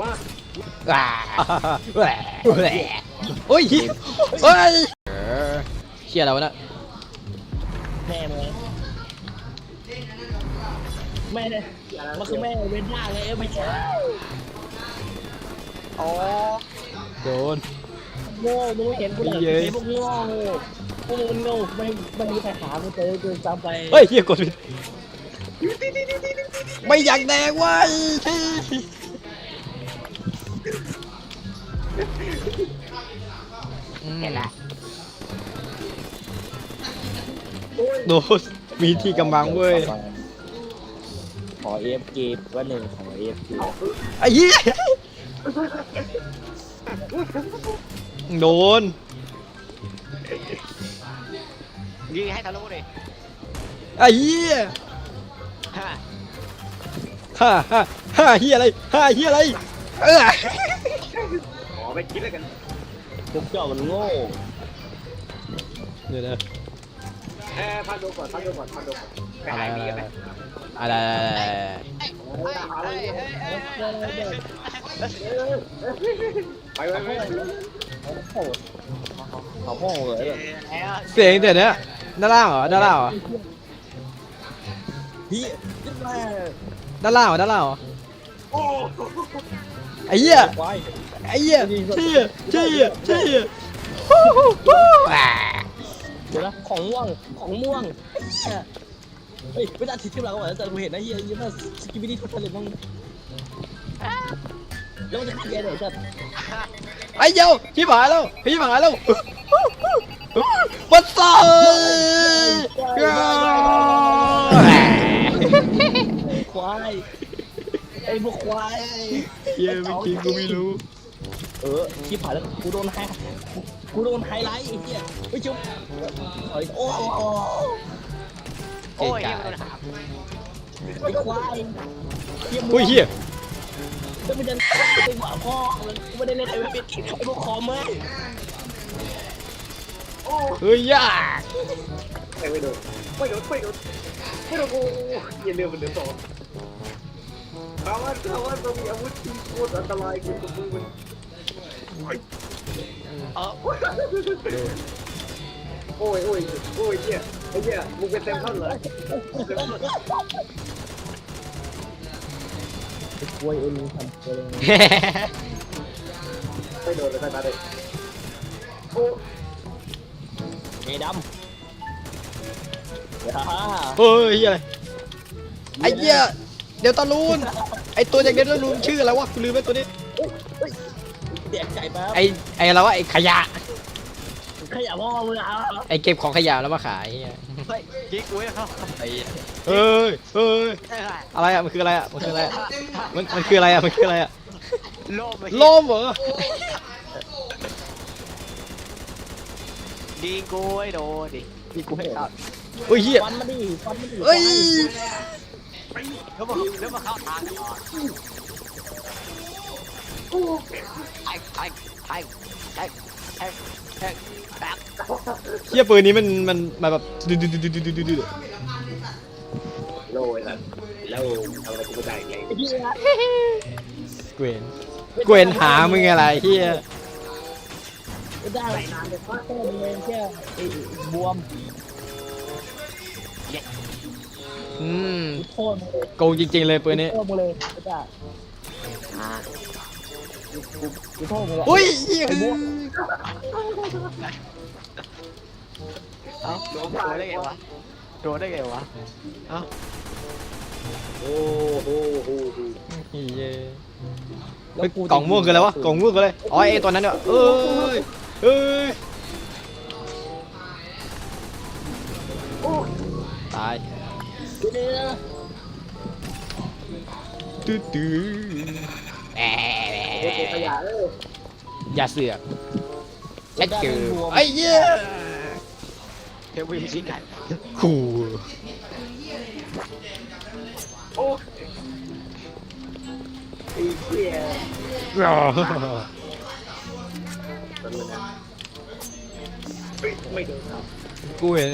ว่าว้าแหวะแหวะโอ้ยเหี้ยเฮ้ยเออเชี่ยแล้วะเนะแม่มึงแม่เนี่ยมันคือแม่เว้นท่าเลยเอ้ยไม่ใช่อ๋อโดนโง่มึงไม่เห็นกูเลยเย้ยไอ้พวกโง่พวกมึงโง่ไม่ไม่มีใครหากูเจอกูจำไปเฮ้ยเฮียกดผิดไม่อยากแดงเว้ย เห็นละโดนมีที่กำบังเว้ย ขอเอฟเกมว่าหนึ่งขอเอฟเกมไอ้เหี้ยโดน ยิงให้ทะลุดิไอ้เหี้ยฮะฮ่าฮ่าฮ่าเหี้ยอะไรฮ่าเหี้ยอะไร เออขอไป คิดแล้วกันพวกเจ้ามันโง่เดี๋ยวนะเออพักดูก่อนพักดูก่อนพักดูก่อนไปหาอะไรมีกันไหมอะไรไปไปไปเขาโง่เลยเสียงเดี๋ยวนี้ด้านล่างเหรอด้านล่างเหรอฮีด้านล่างเหรอด้านล่างเหรอโอ้ไอ้เหี้ย ไอ้เหี้ยเชี่ยเชี่ยเชี่ยฮู้ฮู้ฮู้อ่าเดี๋ยวนะของม่วงของม่วงเฮ้ยไม่ได้ทิศที่เราอะแต่กูเห็นนะเฮียยี่ห้อสกิบิดี้ทุกทะเลมั้งแล้วมันจะแย่เลยจัดไอ้เหี้ยวพี่หายแล้วพี่หายแล้วปัสสาวะควายไอ้พวกควายเหี้ยไม่จริงกูไม่รู้ เออที่ผ่านแล้วกูโดนไฮกูโดนไฮไลท์ไอ้เหี้ยไม่จุ๊บโอ้ยโอ้โอ้โอ้ยยังโดนหาไอ้ควายเหี้ยอุ้ยเหี้ยจะไม่ได้ไปหว่าพ่อกูไม่ได้เล่นไอ้เว็บไอ้พวกคอมเมอร์เฮ้ยยากไม่โดนไม่โดนไม่โดนไม่โดนกูอย่าเร็วมันเดือดสองถามว่าถามว่าต้องมีอาวุธที่โคตรอันตรายคือตัวมือมัน เออโอ้ยโอ้ยโอ้ยเนี่ยไอ้เนี่ยมึงเป็นเต็มท่อนเลยไอ้ควยเอ็นทำเองไม่โดนเลยสักนัดเลยโอ้ไอ้ดำฮ่าเฮ้ยเหี้ยอะไรไอ้เหี้ยเดี๋ยวตาลูนไอ้ตัวจากเดียวตาลูนชื่ออะไรวะกูลืมไปตัวนี้ เด็กใจแป๊บไอ้ไอ้อะไรวะไอ้ขยะ ขยับพ่อมึงอะไอ้เก็บของขยะแล้วมาขายเหี้ยเฮ้ยยิงกูให้เขาไอ้เฮ้ยเฮ้ยอะไรอะมันคืออะไรอะมันคืออะไรอะมันมันคืออะไรอะมันคืออะไรอะโลมโลมเหรอยิงกูให้โดนดิยิงกูให้เข้าโอ้ยเหี้ยฟันมาดิฟันมาดิเอ้ยแล้วมาแล้วมาเข้าทางกันอ๋อไอ้ไอ้ไอ้ไอ้ไอ้ไอ้แป๊บเหี้ยปืนนี้มันมันมันแบบดูดูดูดูดูดูดูโลยละแล้วทำอะไรกูไม่ได้ไงเกวนเกวนหามึงอะไรเหี้ยไม่ได้นานเลยฟักเตอร์เลยแค่ไอ้บวมอืมโทษมึงเลยโกงจริงๆเลยปืนนี้โทษมึงเลยไม่ได้ กูโทษมึงเลยอุ้ยเหี้ยเอ้าโดนได้ไงวะโดนได้ไงวะเอ้าโอ้โหโอ้โหเหี้ยเฮ้ยกล่องม่วงคืออะไรวะกล่องม่วงคืออะไรอ๋อไอ้ตัวนั้นเนี่ยเอ้ยเอ้ยตายเดี๋ยวตื้อตื้อแอะโอ้โหขยะเอ้ยอย่าเสือกแค่เจอไอ้เหี้ยเดี๋ยววิ่งชิงกันขู่โอ้ไอ้เหี้ยอ๋อตำรวจนะเฮ้ยไม่โดนครับกูเห็น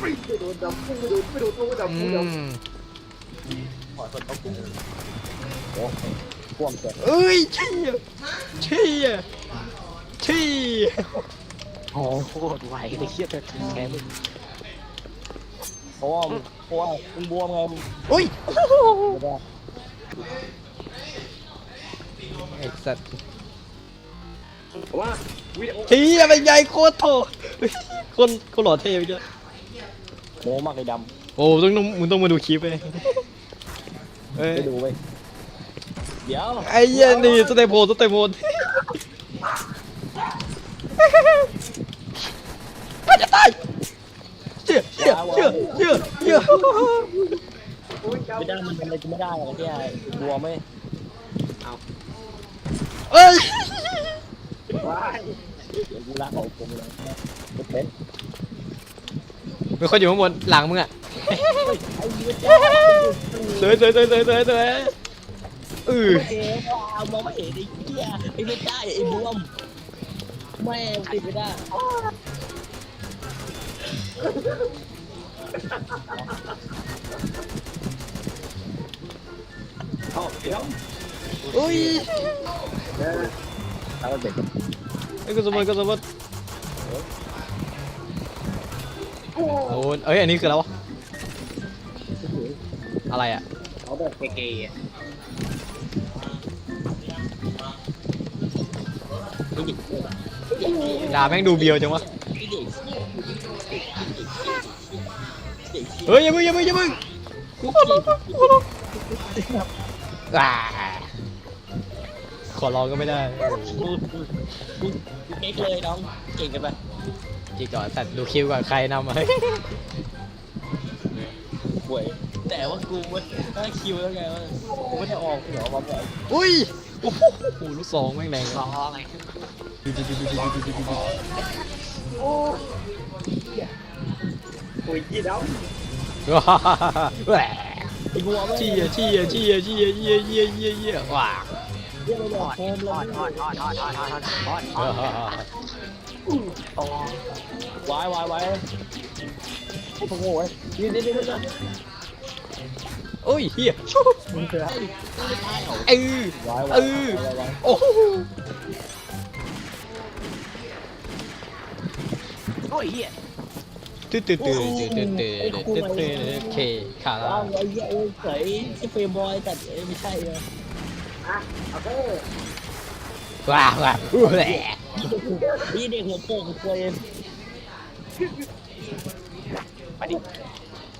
ไม่โดนดำไม่โดนไม่โดนไม่โดนอืไม่โดนมขอสดเอากู พ่วงเกิดเอ้ยเชี่ยเชี่ยเชี่ยโอ้โคตรไวเลยเฮียแต่แกมึงเพราะว่ามึงเพราะว่ามึงบวมไงอุ้ยไอ้สัตว์ว่าวิดีโอเชี่ยเป็นไงโคตรโถคนคนหล่อเท่ไปเยอะโมมากไอ้ดำโอ้ต้องมึงต้องมาดูคลิปไปเอ้ยไปดูเว้ย เดี๋ยวไอ้เหี้ยนี่สเตปโพสเตปโพสมันจะตายเชี่ยเชี่ยเชี่ยเชี่ยเชี่ยโอ้ยเจ้าไม่ได้มันทำอะไรกูไม่ได้หรอกไอ้เฮียบวมไหมเอ้ยว้ายเดี๋ยวกูรักของผมเลยเป็นมีคนอยู่ข้างบนหลังมึงอะไอ้เหี้ยสวยสวยสวยสวยสวยสวย เออโอเคเอามองไม่เห็นไอ้เหี้ยไอ้ไม่ได้ไอ้บวมแม่งติดไม่ได้เอาเดี๋ยวอุ้ยเออเอาเด็กไอ้กูสมบัติกูสมบัติโอ้ยเอ้ยอันนี้คืออะไรวะอะไรอะเอาแบบเก๋ๆอะ ด็กด่าแม่งดูเบียวจังวะไอ้เด็กเด็กเฮ้ยอย่ามึงอย่ามึงอย่ามึงกูขอร้องกูขอร้องอ่าขอร้องก็ไม่ได้กูกูเก๊กเลยน้อง เก่งกันไปจีก่อนสัตว์ดูคิวก่อนใครนำมาเฮ้ยป่วยแต่ว่ากูมันได้คิวแล้วไงว่ากูไม่ได้ออกเหรอมาแบบอุ้ย โอ้โหลูกสองแม่งแรงร้องไง โอ้โอ้ยยี่ดาวแหวไอ้บัวไม่เชี่ยเชี่ยเชี่ยเชี่ยเชี่ยเชี่ยเชี่ยเชี่ยว้าเรียกเลยโฟมเลยวายวายวายไอ้พวกโง่ไอ้ยืนเดี๋ยวเดี๋ยวเดี๋ยวโอ้ยเฮียมึงเอไม่ตายเหรอเออวายวาเออวายโอ้โห โอ้ยเหี้ยตื่นตื่นตื่นตื่นตื่นตื่นตื่นตื่นโอเคขาว้าวไอ้เหี้ยเอ้ยเฉยไอ้เฟรมบอยแต่เอ้ยไม่ใช่เลยอะโอเคว้าวว้าวแหวนี่เด็กหัวโป่งตัวเองมาดิ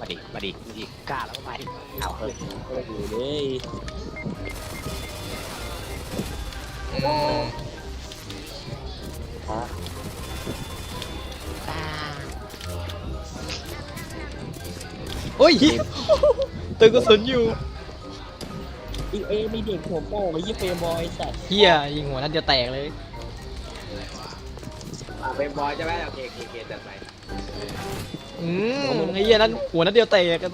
มาดิ มาดิ มาดิกล้าแล้วก็มาดิ เอาเฮ้ยโอ้โหเลย โอ้ยเฮียตื่นกระสุนอยู่อีเอนี่เด็กหัวโป่งไอ้ยี่เฟรมบอยสัตว์เฮียยิงหัวนัดเดียวแตกเลยเป็นบอยใช่ไหมโอเคโอเคเคจัดไปอืมไอ้เหี้ยนั้นหัวนัดเดียวแตกกัน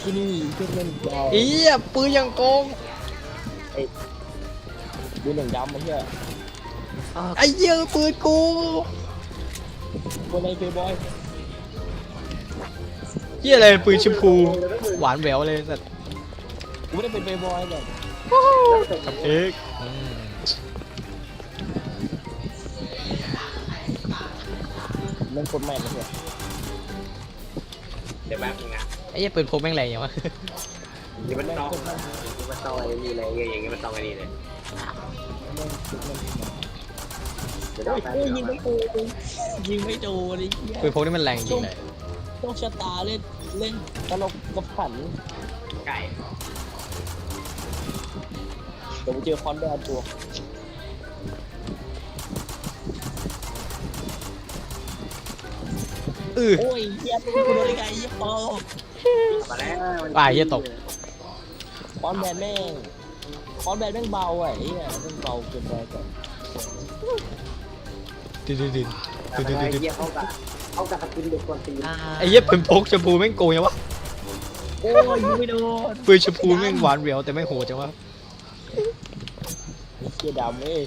ที่นี่เพื่อนเล่นบอลไอ้เหี้ยปืนยังโกงดูหนึ่งดำไอ้เหี้ยไอ้เหี้ยปืนกูคนในเฟรมบอย เหี้ยอะไรปืนชมพูหวานแหววเลยสัตว์กูไม่ได้เป็นเฟรมบอยเนี่ยกับเอ็กอืมมันคนแม่นนะเพื่อนเดี๋ยวแป๊บนึงนะไอ้เหี้ยปืนพกแม่งแรงอย่างวะนี่มันต้องมันต้องอะไรนี่เลยอย่างงี้มันต้องอะไรนี่เลยเดี๋ยวโอ้แป๊บยนึงยิงไม่โดนยิงไม่โดนไอ้เหี้ยปืนพกนี่มันแรงจริงเลย โชคชะตาเล่นเล่นตลกกับขันไก่เดี๋ยวกูเจอคอนแดนตัวเออโอ้ยเหี้ยมึงกูโดนได้ไงเหี้ยปอมาแล้วป่าเหี้ยตกคอนแดนแม่งคอนแดนแม่งเบาไอ้เหี้ยแม่งเบาเกินไปก่อนดินดิน ดินไอ้เหี้ยเข้ากับเข้ากับสกินเด็กคนตีนไอ้เหี้ยปืนพกชมพูแม่งโกงยังวะโอ้ยยิงไม่โดนปืนชมพูแม่งหวานแหววแต่แม่งโหดจังวะไอ้เหี้ยดำเอ้ย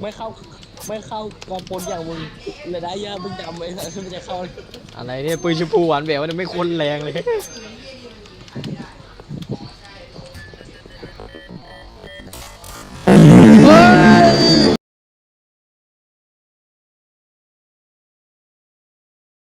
ไม่เข้าไม่เข้ากองพลอย่างมึงเลยได้เหี้ยมึงดำไอ้สัสมันจะเข้าอะไรเนี่ยปืนชมพูหวานแหววเนี่ยไม่คนแรงเลย